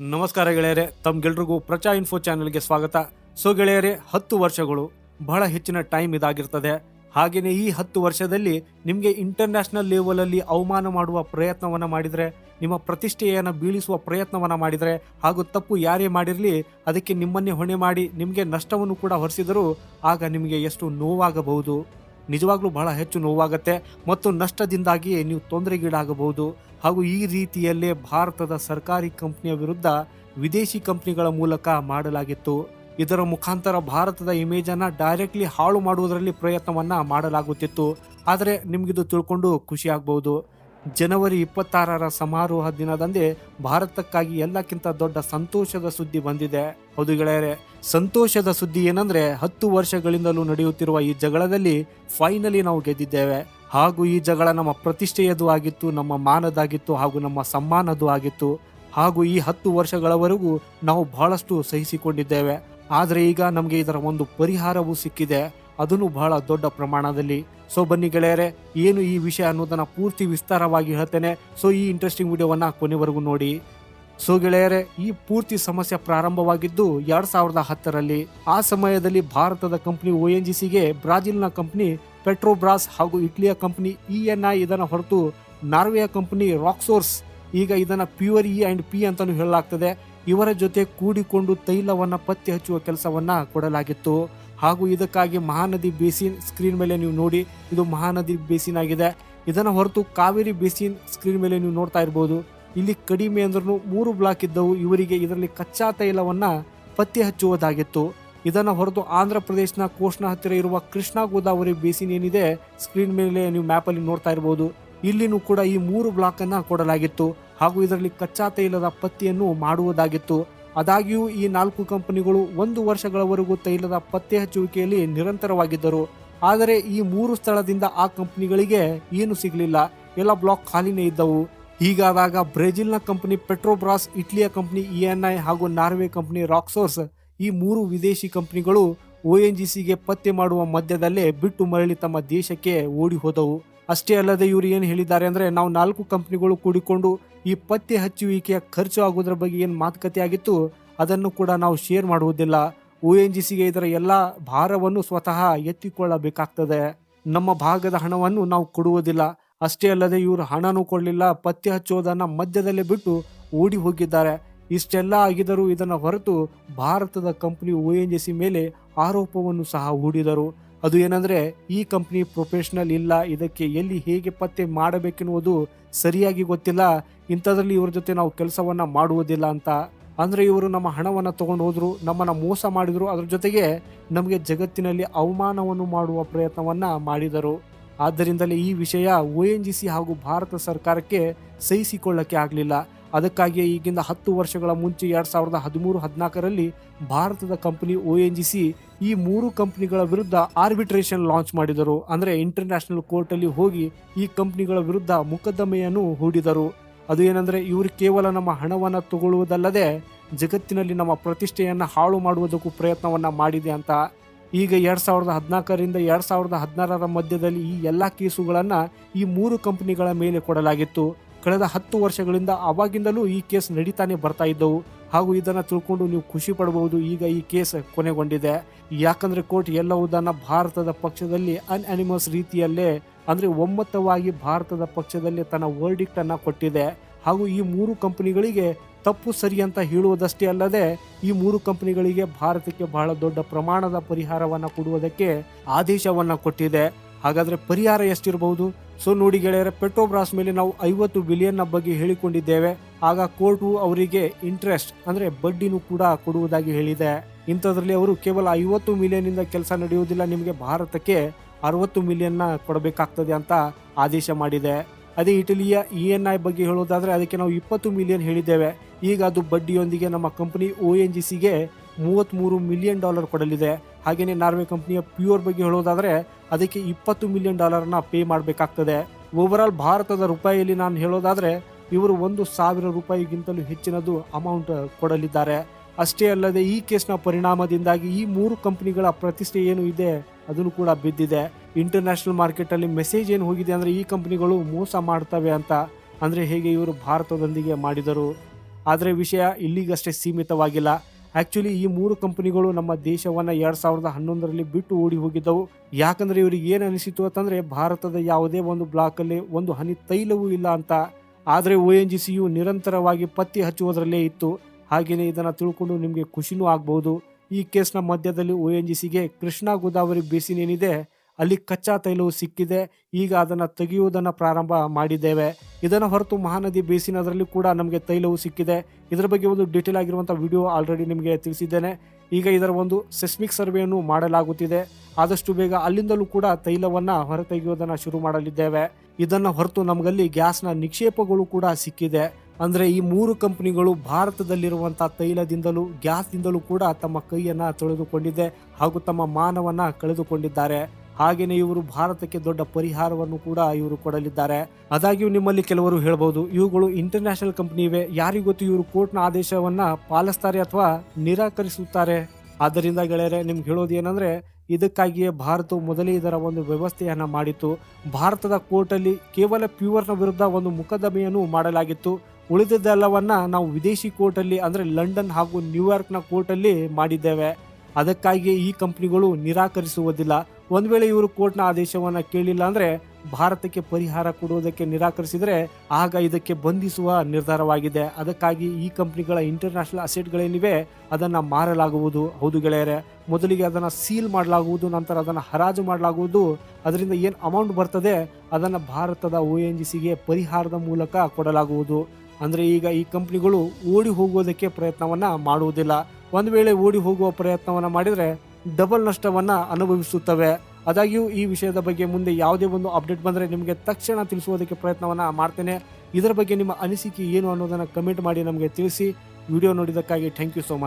ನಮಸ್ಕಾರ ಗೆಳೆಯರೆ, ತಮ್ಗೆಲ್ರಿಗೂ ಪ್ರಚಾ ಇನ್ಫೋ ಚಾನೆಲ್ಗೆ ಸ್ವಾಗತ. ಸೊ ಗೆಳೆಯರೆ, ಹತ್ತು ವರ್ಷಗಳು ಬಹಳ ಹೆಚ್ಚಿನ ಟೈಮ್ ಇದಾಗಿರ್ತದೆ. ಹಾಗೆಯೇ ಈ ಹತ್ತು ವರ್ಷದಲ್ಲಿ ನಿಮಗೆ ಇಂಟರ್ನ್ಯಾಷನಲ್ ಲೆವೆಲಲ್ಲಿ ಅವಮಾನ ಮಾಡುವ ಪ್ರಯತ್ನವನ್ನ ಮಾಡಿದ್ರೆ, ನಿಮ್ಮ ಪ್ರತಿಷ್ಠೆಯನ್ನು ಬೀಳಿಸುವ ಪ್ರಯತ್ನವನ್ನ ಮಾಡಿದ್ರೆ, ಹಾಗೂ ತಪ್ಪು ಯಾರೇ ಮಾಡಿರಲಿ, ಅದಕ್ಕೆ ನಿಮ್ಮನ್ನೇ ಹೊಣೆ ಮಾಡಿ ನಿಮಗೆ ನಷ್ಟವನ್ನು ಕೂಡ ಹೊರಿಸಿದರೂ, ಆಗ ನಿಮಗೆ ಎಷ್ಟು ನೋವಾಗಬಹುದು. ನಿಜವಾಗ್ಲೂ ಬಹಳ ಹೆಚ್ಚು ನೋವಾಗುತ್ತೆ ಮತ್ತು ನಷ್ಟದಿಂದಾಗಿ ನೀವು ತೊಂದರೆಗೀಡಾಗಬಹುದು. ಹಾಗೂ ಈ ರೀತಿಯಲ್ಲೇ ಭಾರತದ ಸರ್ಕಾರಿ ಕಂಪ್ನಿಯ ವಿರುದ್ಧ ವಿದೇಶಿ ಕಂಪನಿಗಳ ಮೂಲಕ ಮಾಡಲಾಗಿತ್ತು. ಇದರ ಮುಖಾಂತರ ಭಾರತದ ಇಮೇಜನ್ನು ಡೈರೆಕ್ಟ್ಲಿ ಹಾಳು ಮಾಡುವುದರಲ್ಲಿ ಪ್ರಯತ್ನವನ್ನ ಮಾಡಲಾಗುತ್ತಿತ್ತು. ಆದರೆ ನಿಮಗಿದು ತಿಳ್ಕೊಂಡು ಖುಷಿ ಆಗ್ಬಹುದು. ಜನವರಿ ಇಪ್ಪತ್ತಾರರ ಸಮಾರೋಹ ದಿನದಂದೇ ಭಾರತಕ್ಕಾಗಿ ಎಲ್ಲಕ್ಕಿಂತ ದೊಡ್ಡ ಸಂತೋಷದ ಸುದ್ದಿ ಬಂದಿದೆ. ಹೌದು ಗೆಳೆಯರೆ, ಸಂತೋಷದ ಸುದ್ದಿ ಏನಂದ್ರೆ ಹತ್ತು ವರ್ಷಗಳಿಂದಲೂ ನಡೆಯುತ್ತಿರುವ ಈ ಜಗಳದಲ್ಲಿ ಫೈನಲಿ ನಾವು ಗೆದ್ದಿದ್ದೇವೆ. ಹಾಗೂ ಈ ಜಗಳ ನಮ್ಮ ಪ್ರತಿಷ್ಠೆಯದು ಆಗಿತ್ತು, ನಮ್ಮ ಮಾನದಾಗಿತ್ತು ಹಾಗೂ ನಮ್ಮ ಸಮ್ಮಾನದು ಆಗಿತ್ತು. ಹಾಗೂ ಈ ಹತ್ತು ವರ್ಷಗಳವರೆಗೂ ನಾವು ಬಹಳಷ್ಟು ಸಹಿಸಿಕೊಂಡಿದ್ದೇವೆ. ಆದರೆ ಈಗ ನಮಗೆ ಇದರ ಒಂದು ಪರಿಹಾರವೂ ಸಿಕ್ಕಿದೆ. ಅದನ್ನು ಬಹಳ ದೊಡ್ಡ ಪ್ರಮಾಣದಲ್ಲಿ. ಸೊ ಬನ್ನಿ ಗೆಳೆಯರೆ, ಏನು ಈ ವಿಷಯ ಅನ್ನೋದನ್ನ ಪೂರ್ತಿ ವಿಸ್ತಾರವಾಗಿ ಹೇಳ್ತೇನೆ. ಸೊ ಈ ಇಂಟ್ರೆಸ್ಟಿಂಗ್ ವಿಡಿಯೋವನ್ನ ಕೊನೆವರೆಗೂ ನೋಡಿ. ಸೊ ಗೆಳೆಯರೆ, ಈ ಪೂರ್ತಿ ಸಮಸ್ಯೆ ಪ್ರಾರಂಭವಾಗಿದ್ದು ಎರಡ್ ಸಾವಿರದ ಹತ್ತರಲ್ಲಿ. ಆ ಸಮಯದಲ್ಲಿ ಭಾರತದ ಕಂಪನಿ ಒ ಎನ್ ಜಿ ಸಿಗೆ ಬ್ರಾಜಿಲ್ನ ಕಂಪನಿ ಪೆಟ್ರೋಬ್ರಾಸ್ ಹಾಗೂ ಇಟ್ಲಿಯ ಕಂಪನಿ ಇ ಎನ್ ಐ ಇದನ್ನು ಹೊರತು ನಾರ್ವೆಯ ಕಂಪನಿ ರಾಕ್ಸೋರ್ಸ್ ಈಗ ಇದನ್ನ ಪ್ಯೂರ್ ಇ ಅಂಡ್ ಪಿ ಅಂತಲೂ ಹೇಳಲಾಗ್ತದೆ. ಇವರ ಜೊತೆ ಕೂಡಿಕೊಂಡು ತೈಲವನ್ನ ಪತ್ತೆ ಹಚ್ಚುವ ಕೆಲಸವನ್ನ ಕೊಡಲಾಗಿತ್ತು. ಹಾಗೂ ಇದಕ್ಕಾಗಿ ಮಹಾನದಿ ಬೇಸಿನ್ ಸ್ಕ್ರೀನ್ ಮೇಲೆ ನೀವು ನೋಡಿ ಇದು ಮಹಾನದಿ ಬೇಸಿನ್ ಆಗಿದೆ. ಇದನ್ನು ಹೊರತು ಕಾವೇರಿ ಬೇಸಿನ್ ಸ್ಕ್ರೀನ್ ಮೇಲೆ ನೀವು ನೋಡ್ತಾ ಇರಬಹುದು ಇಲ್ಲಿ ಕಡಿಮೆ ಅಂದ್ರೂ ಮೂರು ಬ್ಲಾಕ್ ಇದ್ದವು. ಇವರಿಗೆ ಇದರಲ್ಲಿ ಕಚ್ಚಾ ತೈಲವನ್ನ ಪತ್ತೆ ಹಚ್ಚುವುದಾಗಿತ್ತು. ಇದನ್ನು ಹೊರತು ಆಂಧ್ರ ಪ್ರದೇಶನ ಕೋಶ್ನ ಹತ್ತಿರ ಇರುವ ಕೃಷ್ಣಾ ಗೋದಾವರಿ ಬೇಸಿನ್ ಏನಿದೆ ಸ್ಕ್ರೀನ್ ಮೇಲೆ ನೀವು ಮ್ಯಾಪ್ ಅಲ್ಲಿ ನೋಡ್ತಾ ಇರಬಹುದು ಇಲ್ಲಿನೂ ಕೂಡ ಈ ಮೂರು ಬ್ಲಾಕ್ ಅನ್ನ ಕೊಡಲಾಗಿತ್ತು. ಹಾಗೂ ಇದರಲ್ಲಿ ಕಚ್ಚಾ ತೈಲದ ಪತ್ತೆಯನ್ನು ಮಾಡುವುದಾಗಿತ್ತು. ಆದಾಗ್ಯೂ ಈ ನಾಲ್ಕು ಕಂಪನಿಗಳು ಒಂದು ವರ್ಷಗಳವರೆಗೂ ತೈಲದ ಪತ್ತೆ ಹಚ್ಚುವಿಕೆಯಲ್ಲಿ ನಿರಂತರವಾಗಿದ್ದರು. ಆದರೆ ಈ ಮೂರು ಸ್ಥಳದಿಂದ ಆ ಕಂಪನಿಗಳಿಗೆ ಏನು ಸಿಗಲಿಲ್ಲ. ಎಲ್ಲ ಬ್ಲಾಕ್ ಖಾಲಿನೇ ಇದ್ದವು. ಹೀಗಾದಾಗ ಬ್ರೆಜಿಲ್ನ ಕಂಪನಿ ಪೆಟ್ರೋಬ್ರಾಸ್, ಇಟ್ಲಿಯ ಕಂಪನಿ ಇ ಎನ್ ಐ ಹಾಗೂ ನಾರ್ವೆ ಕಂಪನಿ ರಾಕ್ಸೋರ್ಸ್ ಈ ಮೂರು ವಿದೇಶಿ ಕಂಪನಿಗಳು ಸಿಗೆ ಪತ್ತೆ ಮಾಡುವ ಮಧ್ಯದಲ್ಲೇ ಬಿಟ್ಟು ಮರಳಿ ತಮ್ಮ ದೇಶಕ್ಕೆ ಓಡಿ ಹೋದವು. ಅಷ್ಟೇ ಅಲ್ಲದೆ ಇವರು ಏನು ಹೇಳಿದ್ದಾರೆ ಅಂದರೆ ನಾವು ನಾಲ್ಕು ಕಂಪ್ನಿಗಳು ಕೂಡಿಕೊಂಡು ಈ ಪತ್ತೆ ಹಚ್ಚುವಿಕೆಯ ಖರ್ಚು ಆಗುವುದರ ಬಗ್ಗೆ ಏನು ಮಾತುಕತೆ ಆಗಿತ್ತು, ಅದನ್ನು ಕೂಡ ನಾವು ಶೇರ್ ಮಾಡುವುದಿಲ್ಲ. ಒ ಎನ್ ಜಿ ಸಿಗೆ ಇದರ ಎಲ್ಲ ಭಾರವನ್ನು ಸ್ವತಃ ಎತ್ತಿಕೊಳ್ಳಬೇಕಾಗ್ತದೆ. ನಮ್ಮ ಭಾಗದ ಹಣವನ್ನು ನಾವು ಕೊಡುವುದಿಲ್ಲ. ಅಷ್ಟೇ ಅಲ್ಲದೆ ಇವರು ಹಣನೂ ಕೊಡಲಿಲ್ಲ, ಪತ್ತೆ ಹಚ್ಚೋದನ್ನ ಮಧ್ಯದಲ್ಲೇ ಬಿಟ್ಟು ಓಡಿ ಹೋಗಿದ್ದಾರೆ. ಇಷ್ಟೆಲ್ಲ ಆಗಿದರೂ ಇದನ್ನು ಹೊರತು ಭಾರತದ company O N G C ಮೇಲೆ ಆರೋಪವನ್ನು ಸಹ ಹೂಡಿದರು. ಅದು ಏನಂದ್ರೆ, ಈ ಕಂಪ್ನಿ ಪ್ರೊಫೆಷನಲ್ ಇಲ್ಲ, ಇದಕ್ಕೆ ಎಲ್ಲಿ ಹೇಗೆ ಪತ್ತೆ ಮಾಡಬೇಕೆನ್ನುವುದು ಸರಿಯಾಗಿ ಗೊತ್ತಿಲ್ಲ, ಇಂಥದ್ರಲ್ಲಿ ಇವ್ರ ಜೊತೆ ನಾವು ಕೆಲಸವನ್ನ ಮಾಡುವುದಿಲ್ಲ ಅಂತ. ಅಂದ್ರೆ ಇವರು ನಮ್ಮ ಹಣವನ್ನ ತಗೊಂಡು ಹೋದ್ರು, ನಮ್ಮನ್ನ ಮೋಸ ಮಾಡಿದ್ರು, ಅದ್ರ ಜೊತೆಗೆ ನಮಗೆ ಜಗತ್ತಿನಲ್ಲಿ ಅವಮಾನವನ್ನು ಮಾಡುವ ಪ್ರಯತ್ನವನ್ನ ಮಾಡಿದರು. ಆದ್ದರಿಂದಲೇ ಈ ವಿಷಯ ಒ ಎನ್ ಜಿ ಸಿ ಹಾಗೂ ಭಾರತ ಸರ್ಕಾರಕ್ಕೆ ಸಹಿಸಿಕೊಳ್ಳಕ್ಕೆ ಆಗಲಿಲ್ಲ. ಅದಕ್ಕಾಗಿಯೇ ಈಗಿಂದ ಹತ್ತು ವರ್ಷಗಳ ಮುಂಚೆ ಎರಡು ಸಾವಿರದ ಹದಿಮೂರು ಹದಿನಾಲ್ಕರಲ್ಲಿ ಭಾರತದ company O N G C ಈ ಮೂರು ಕಂಪನಿಗಳ ವಿರುದ್ಧ ಆರ್ಬಿಟ್ರೇಷನ್ ಲಾಂಚ್ ಮಾಡಿದರು. ಅಂದರೆ ಇಂಟರ್ನ್ಯಾಷನಲ್ ಕೋರ್ಟಲ್ಲಿ ಹೋಗಿ ಈ ಕಂಪನಿಗಳ ವಿರುದ್ಧ ಮೊಕದ್ದಮೆಯನ್ನು ಹೂಡಿದರು. ಅದು ಏನಂದರೆ ಇವರು ಕೇವಲ ನಮ್ಮ ಹಣವನ್ನು ತಗೊಳ್ಳುವುದಲ್ಲದೆ ಜಗತ್ತಿನಲ್ಲಿ ನಮ್ಮ ಪ್ರತಿಷ್ಠೆಯನ್ನು ಹಾಳು ಮಾಡುವುದಕ್ಕೂ ಪ್ರಯತ್ನವನ್ನು ಮಾಡಿದೆ ಅಂತ. ಈಗ ಎರಡು ಸಾವಿರದ ಹದಿನಾಲ್ಕರಿಂದ ಎರಡು ಸಾವಿರದ ಹದಿನಾರರ ಮಧ್ಯದಲ್ಲಿ ಈ ಎಲ್ಲ ಕೇಸುಗಳನ್ನು ಈ ಮೂರು ಕಂಪನಿಗಳ ಮೇಲೆ ಕೊಡಲಾಗಿತ್ತು. ಕಳೆದ ಹತ್ತು ವರ್ಷಗಳಿಂದ ಅವಾಗಿಂದಲೂ ಈ ಕೇಸ್ ನಡೀತಾನೆ ಬರ್ತಾ ಇದ್ದವು. ಹಾಗೂ ಇದನ್ನು ತಿಳ್ಕೊಂಡು ನೀವು ಖುಷಿ ಪಡಬಹುದು. ಈಗ ಈ ಕೇಸ್ ಕೊನೆಗೊಂಡಿದೆ. ಯಾಕಂದ್ರೆ ಕೋರ್ಟ್ ಎಲ್ಲವುದನ್ನು ಭಾರತದ ಪಕ್ಷದಲ್ಲಿ ಅನ್ಅನಿಮಸ್ ರೀತಿಯಲ್ಲೇ, ಅಂದ್ರೆ ಒಮ್ಮತವಾಗಿ ಭಾರತದ ಪಕ್ಷದಲ್ಲಿ ತನ್ನ ವರ್ಡಿಕ್ಟ್ ಅನ್ನ ಕೊಟ್ಟಿದೆ. ಹಾಗೂ ಈ ಮೂರು ಕಂಪನಿಗಳಿಗೆ ತಪ್ಪು ಸರಿ ಅಂತ ಹೇಳುವುದಷ್ಟೇ ಅಲ್ಲದೆ, ಈ ಮೂರು ಕಂಪನಿಗಳಿಗೆ ಭಾರತಕ್ಕೆ ಬಹಳ ದೊಡ್ಡ ಪ್ರಮಾಣದ ಪರಿಹಾರವನ್ನ ಕೊಡುವುದಕ್ಕೆ ಆದೇಶವನ್ನ ಕೊಟ್ಟಿದೆ. ಹಾಗಾದ್ರೆ ಪರಿಹಾರ ಎಷ್ಟಿರಬಹುದು? ಸೊ ನೋಡಿ ಗೆಳೆಯರೆ, ಪೆಟ್ರೋಬ್ರಾಸ್ ಮೇಲೆ ನಾವು ಐವತ್ತು ಬಿಲಿಯನ್ ಬಗ್ಗೆ ಹೇಳಿಕೊಂಡಿದ್ದೇವೆ. ಆಗ ಕೋರ್ಟು ಅವರಿಗೆ ಇಂಟ್ರೆಸ್ಟ್, ಅಂದ್ರೆ ಬಡ್ಡಿನೂ ಕೂಡ ಕೊಡುವುದಾಗಿ ಹೇಳಿದೆ. ಇಂಥದ್ರಲ್ಲಿ ಅವರು ಕೇವಲ ಐವತ್ತು ಮಿಲಿಯನ್ ಇಂದ ಕೆಲಸ ನಡೆಯುವುದಿಲ್ಲ, ನಿಮಗೆ ಭಾರತಕ್ಕೆ ಅರವತ್ತು ಮಿಲಿಯನ್ನ ಕೊಡಬೇಕಾಗ್ತದೆ ಅಂತ ಆದೇಶ ಮಾಡಿದೆ. ಅದೇ ಇಟಲಿಯ ಇ ಎನ್ ಐ ಬಗ್ಗೆ ಹೇಳೋದಾದ್ರೆ, ಅದಕ್ಕೆ ನಾವು ಇಪ್ಪತ್ತು ಮಿಲಿಯನ್ ಹೇಳಿದ್ದೇವೆ. ಈಗ ಅದು ಬಡ್ಡಿಯೊಂದಿಗೆ ನಮ್ಮ ಕಂಪನಿ ಒ ಎನ್ ಜಿ ಸಿಗೆ ಮೂವತ್ತ್ಮೂರು ಮಿಲಿಯನ್ ಡಾಲರ್ ಕೊಡಲಿದೆ. ಹಾಗೆಯೇ ನಾರ್ವೆ ಕಂಪ್ನಿಯ ಪ್ಯೂರ್ ಬಗ್ಗೆ ಹೇಳೋದಾದರೆ, ಅದಕ್ಕೆ ಇಪ್ಪತ್ತು ಮಿಲಿಯನ್ ಡಾಲರ್ನ ಪೇ ಮಾಡಬೇಕಾಗ್ತದೆ. ಓವರ್ ಆಲ್ ಭಾರತದ ರೂಪಾಯಿಯಲ್ಲಿ ನಾನು ಹೇಳೋದಾದರೆ, ಇವರು ಒಂದು ಸಾವಿರ ರೂಪಾಯಿಗಿಂತಲೂ ಹೆಚ್ಚಿನದು ಅಮೌಂಟ್ ಕೊಡಲಿದ್ದಾರೆ. ಅಷ್ಟೇ ಅಲ್ಲದೆ ಈ ಕೇಸ್ನ ಪರಿಣಾಮದಿಂದಾಗಿ ಈ ಮೂರು ಕಂಪನಿಗಳ ಪ್ರತಿಷ್ಠೆ ಏನು ಇದೆ, ಅದನ್ನು ಕೂಡ ಬಿದ್ದಿದೆ. ಇಂಟರ್ನ್ಯಾಷನಲ್ ಮಾರ್ಕೆಟಲ್ಲಿ ಮೆಸೇಜ್ ಏನು ಹೋಗಿದೆ ಅಂದರೆ, ಈ ಕಂಪನಿಗಳು ಮೋಸ ಮಾಡ್ತವೆ ಅಂತ. ಅಂದರೆ ಹೇಗೆ ಇವರು ಭಾರತದೊಂದಿಗೆ ಮಾಡಿದರು? ಆದರೆ ವಿಷಯ ಇಲ್ಲಿಗಷ್ಟೇ ಸೀಮಿತವಾಗಿಲ್ಲ. ಆಕ್ಚುಲಿ ಈ ಮೂರು ಕಂಪನಿಗಳು ನಮ್ಮ ದೇಶವನ್ನ ಎರಡು ಸಾವಿರದ ಹನ್ನೊಂದರಲ್ಲಿ ಬಿಟ್ಟು ಓಡಿ ಹೋಗಿದ್ದವು. ಯಾಕಂದ್ರೆ ಇವರಿಗೆ ಏನು ಅನಿಸಿತು ಅಂತಂದ್ರೆ ಭಾರತದ ಯಾವುದೇ ಒಂದು ಬ್ಲಾಕಲ್ಲಿ ಒಂದು ಹನಿ ತೈಲವೂ ಇಲ್ಲ ಅಂತ. ಆದರೆ ಒ ಎನ್ ಜಿ ಸಿಯು ನಿರಂತರವಾಗಿ ಪತ್ತಿ ಹಚ್ಚುವುದರಲ್ಲೇ ಇತ್ತು. ಹಾಗೆಯೇ ಇದನ್ನ ತಿಳ್ಕೊಂಡು ನಿಮಗೆ ಖುಷಿನೂ ಆಗ್ಬಹುದು ಈ ಕೇಸ್ನ ಮಧ್ಯದಲ್ಲಿ ಒ ಎನ್ ಜಿ ಸಿಗೆ ಕೃಷ್ಣಾ ಗೋದಾವರಿ ಬೇಸಿನ್ ಏನಿದೆ ಅಲ್ಲಿ ಕಚ್ಚಾ ತೈಲವು ಸಿಕ್ಕಿದೆ. ಈಗ ಅದನ್ನು ತೆಗೆಯುವುದನ್ನು ಪ್ರಾರಂಭ ಮಾಡಿದ್ದೇವೆ. ಇದನ್ನು ಹೊರತು ಮಹಾನದಿ ಬೇಸಿನದರಲ್ಲಿ ಕೂಡ ನಮಗೆ ತೈಲವು ಸಿಕ್ಕಿದೆ. ಇದರ ಬಗ್ಗೆ ಒಂದು ಡೀಟೇಲ್ ಆಗಿರುವಂಥ ವಿಡಿಯೋ ಆಲ್ರೆಡಿ ನಿಮಗೆ ತಿಳಿಸಿದ್ದೇನೆ. ಈಗ ಇದರ ಒಂದು ಸೆಸ್ಮಿಕ್ ಸರ್ವೆಯನ್ನು ಮಾಡಲಾಗುತ್ತಿದೆ. ಆದಷ್ಟು ಬೇಗ ಅಲ್ಲಿಂದಲೂ ಕೂಡ ತೈಲವನ್ನು ಹೊರತೆಗೆಯುವುದನ್ನು ಶುರು ಮಾಡಲಿದ್ದೇವೆ. ಇದನ್ನು ಹೊರತು ನಮಗಲ್ಲಿ ಗ್ಯಾಸ್ನ ನಿಕ್ಷೇಪಗಳು ಕೂಡ ಸಿಕ್ಕಿದೆ. ಅಂದರೆ ಈ ಮೂರು ಕಂಪನಿಗಳು ಭಾರತದಲ್ಲಿರುವಂಥ ತೈಲದಿಂದಲೂ ಗ್ಯಾಸ್ದಿಂದಲೂ ಕೂಡ ತಮ್ಮ ಕೈಯನ್ನು ತೊಳೆದುಕೊಂಡಿದೆ ಹಾಗೂ ತಮ್ಮ ಮಾನವನ್ನು ಕಳೆದುಕೊಂಡಿದ್ದಾರೆ. ಹಾಗೇನೆ ಇವರು ಭಾರತಕ್ಕೆ ದೊಡ್ಡ ಪರಿಹಾರವನ್ನು ಕೂಡ ಇವರು ಕೊಡಲಿದ್ದಾರೆ. ಆದಾಗ್ಯೂ ನಿಮ್ಮಲ್ಲಿ ಕೆಲವರು ಹೇಳಬಹುದು ಇವುಗಳು ಇಂಟರ್ನ್ಯಾಷನಲ್ ಕಂಪನಿ ಇವೆ. ಯಾರಿಗೊತ್ತು ಇವರು ಕೋರ್ಟ್ನ ಆದೇಶವನ್ನ ಪಾಲಿಸ್ತಾರೆ ಅಥವಾ ನಿರಾಕರಿಸುತ್ತಾರೆ? ಆದ್ದರಿಂದ ಗೆಳೆಯರೆ, ನಿಮ್ಗೆ ಹೇಳೋದು ಏನಂದ್ರೆ, ಇದಕ್ಕಾಗಿಯೇ ಭಾರತವು ಮೊದಲೇ ಇದರ ಒಂದು ವ್ಯವಸ್ಥೆಯನ್ನ ಮಾಡಿತ್ತು. ಭಾರತದ ಕೋರ್ಟಲ್ಲಿ ಕೇವಲ ಪ್ಯೂವರ್ನ ವಿರುದ್ಧ ಒಂದು ಮೊಕದ್ದಮೆಯನ್ನು ಮಾಡಲಾಗಿತ್ತು. ಉಳಿದದ್ದೆಲ್ಲವನ್ನ ನಾವು ವಿದೇಶಿ ಕೋರ್ಟಲ್ಲಿ, ಅಂದ್ರೆ ಲಂಡನ್ ಹಾಗೂ ನ್ಯೂಯಾರ್ಕ್ನ ಕೋರ್ಟಲ್ಲಿ ಮಾಡಿದ್ದೇವೆ. ಅದಕ್ಕಾಗಿಯೇ ಈ ಕಂಪ್ನಿಗಳು ನಿರಾಕರಿಸುವುದಿಲ್ಲ. ಒಂದ್ ವೇಳೆ ಇವರು ಕೋರ್ಟ್ನ ಆದೇಶವನ್ನ ಕೇಳಿಲ್ಲ ಅಂದ್ರೆ ಭಾರತಕ್ಕೆ ಪರಿಹಾರ ಕೊಡುವುದಕ್ಕೆ ನಿರಾಕರಿಸಿದ್ರೆ ಆಗ ಇದಕ್ಕೆ ಬಂಧಿಸುವ ನಿರ್ಧಾರವಾಗಿದೆ. ಅದಕ್ಕಾಗಿ ಈ ಕಂಪ್ನಿಗಳ ಇಂಟರ್ನ್ಯಾಷನಲ್ ಅಸೆಟ್ಗಳೇನಿವೆ ಅದನ್ನ ಮಾರಲಾಗುವುದು. ಹೌದು ಗೆಳೆಯರೆ, ಮೊದಲಿಗೆ ಅದನ್ನ ಸೀಲ್ ಮಾಡಲಾಗುವುದು, ನಂತರ ಅದನ್ನ ಹರಾಜು ಮಾಡಲಾಗುವುದು. ಅದರಿಂದ ಏನು ಅಮೌಂಟ್ ಬರ್ತದೆ ಅದನ್ನ ಭಾರತದ ಒ ಎನ್ ಜಿ ಸಿಗೆ ಪರಿಹಾರದ ಮೂಲಕ ಕೊಡಲಾಗುವುದು. ಅಂದ್ರೆ ಈಗ ಈ ಕಂಪ್ನಿಗಳು ಓಡಿ ಹೋಗುವುದಕ್ಕೆ ಪ್ರಯತ್ನವನ್ನ ಮಾಡುವುದಿಲ್ಲ. ಒಂದು ವೇಳೆ ಓಡಿ ಹೋಗುವ ಪ್ರಯತ್ನವನ್ನ ಮಾಡಿದ್ರೆ ಡಬಲ್ ನಷ್ಟವನ್ನ ಅನುಭವಿಸುತ್ತವೆ. ಆದಾಗ್ಯೂ ಈ ವಿಷಯದ ಬಗ್ಗೆ ಮುಂದೆ ಯಾವುದೇ ಒಂದು ಅಪ್ಡೇಟ್ ಬಂದರೆ ನಿಮಗೆ ತಕ್ಷಣ ತಿಳಿಸುವುದಕ್ಕೆ ಪ್ರಯತ್ನವನ್ನು ಮಾಡ್ತೇನೆ. ಇದರ ಬಗ್ಗೆ ನಿಮ್ಮ ಅನಿಸಿಕೆ ಏನು ಅನ್ನೋದನ್ನ ಕಮೆಂಟ್ ಮಾಡಿ ನಮಗೆ ತಿಳಿಸಿ. ವಿಡಿಯೋ ನೋಡಿದ್ದಕ್ಕಾಗಿ ಥ್ಯಾಂಕ್ ಯು ಸೋ ಮಚ್